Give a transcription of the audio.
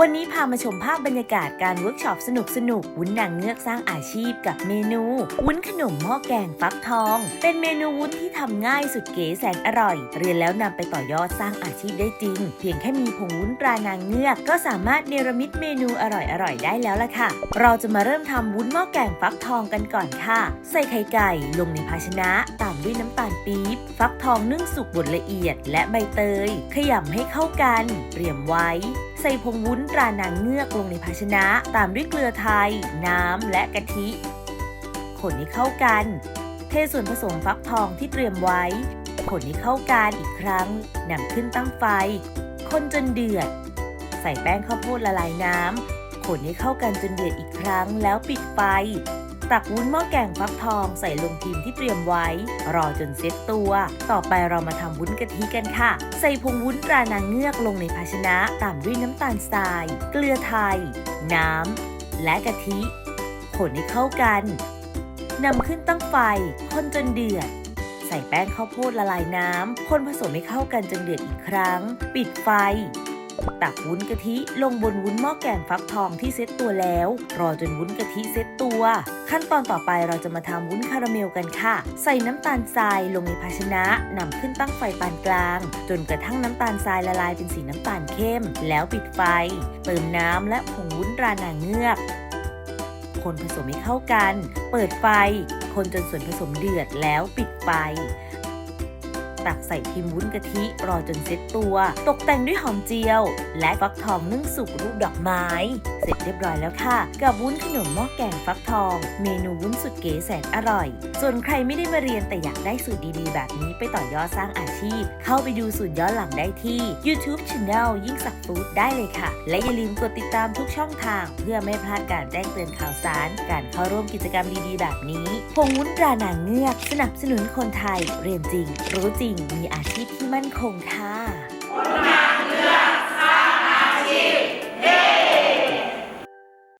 วันนี้พามาชมภาพบรรยากาศการเวิร์กช็อปสนุกสนุกวุ้นนางเงือกสร้างอาชีพกับเมนู วุ้นขนมหม้อแกงฟักทอง เป็นเมนูวุ้นที่ทำง่ายสุดเก๋แสนอร่อย เรียนแล้วนำไปต่อยอดสร้างอาชีพได้จริง เพียงแค่มีผงวุ้นตรานางเงือก ก็สามารถเนรมิตเมนูอร่อยๆได้แล้วล่ะค่ะ เราจะมาเริ่มทำวุ้นหม้อแกงฟักทองกันก่อนค่ะ ใส่ไข่ไก่ลงในภาชนะตามด้วยน้ำตาลปี๊บฟักทองนึ่งสุกบดละเอียด และใบเตยขยำให้เข้ากันเตรียมไว้ ใส่ผงวุ้นตรานางเงือกลงในภาชนะ ตามด้วยเกลือไทย น้ำและกะทิ คนให้เข้ากัน เทส่วนผสมฟักทองที่เตรียมไว้ คนให้เข้ากันอีกครั้งนำขึ้นตั้งไฟ คนจนเดือด ใส่แป้งข้าวโพดละลายน้ำคนให้เข้ากันจนเดือดอีกครั้งแล้วปิดไฟ ตักวุ้นหม้อแกงฟักทองใส่ลงพิมพ์ที่เตรียมไว้ รอจนเซ็ตตัว ต่อไปเรามาทำวุ้นกะทิกันค่ะ ใส่ผงวุ้นตรานางเงือกลงในภาชนะ ตามด้วยน้ำตาลทราย เกลือไทย น้ำ และกะทิคนให้เข้ากันนำขึ้นตั้งไฟคนจนเดือด ใส่แป้งข้าวโพดละลายน้ำคนผสมให้เข้ากันจนเดือดอีกครั้ง ปิดไฟ ตักวุ้นกะทิลงบนวุ้นหม้อแกงฟักทองที่เซ็ตตัวแล้ว รอจนวุ้นกะทิเซ็ตตัว ขั้นตอนต่อไปเราจะมาทำวุ้นคาราเมลกันค่ะ ใส่น้ำตาลทรายลงในภาชนะนำขึ้นตั้งไฟปานกลาง จนกระทั่งน้ำตาลทรายละลายเป็นสีน้ำตาลเข้ม แล้วปิดไฟ เติมน้ำและผงวุ้นรานางเงือกคนผสมให้เข้ากัน เปิดไฟ คนจนส่วนผสมเดือดแล้วปิดไฟ ตักใส่พิมพ์วุ้นกะทิรอจนเซ็ตตัว ตกแต่งด้วยหอมเจียว และฟักทองนึ่งสุกรูปดอกไม้ เสร็จเรียบร้อยแล้วค่ะ กับวุ้นขนมหม้อแกงฟักทอง เมนูวุ้นสุดเก๋แสนอร่อย ส่วนใครไม่ได้มาเรียนแต่อยากได้สูตรดีๆ แบบนี้ไปต่อยอดสร้างอาชีพ เข้าไปดูสูตรย้อนหลังได้ที่ YouTube Channel ยิ่งสักฟู้ดได้เลยค่ะ และอย่าลืมกดติดตามทุกช่องทาง เพื่อไม่พลาดการแจ้งเตือนข่าวสาร การเข้าร่วมกิจกรรมดีๆ แบบนี้พงวุ้นตรานางเงือกสนับสนุนคนไทย เรียนจริง รู้จริงงมีอาชีพที่มั่นคงค่ะ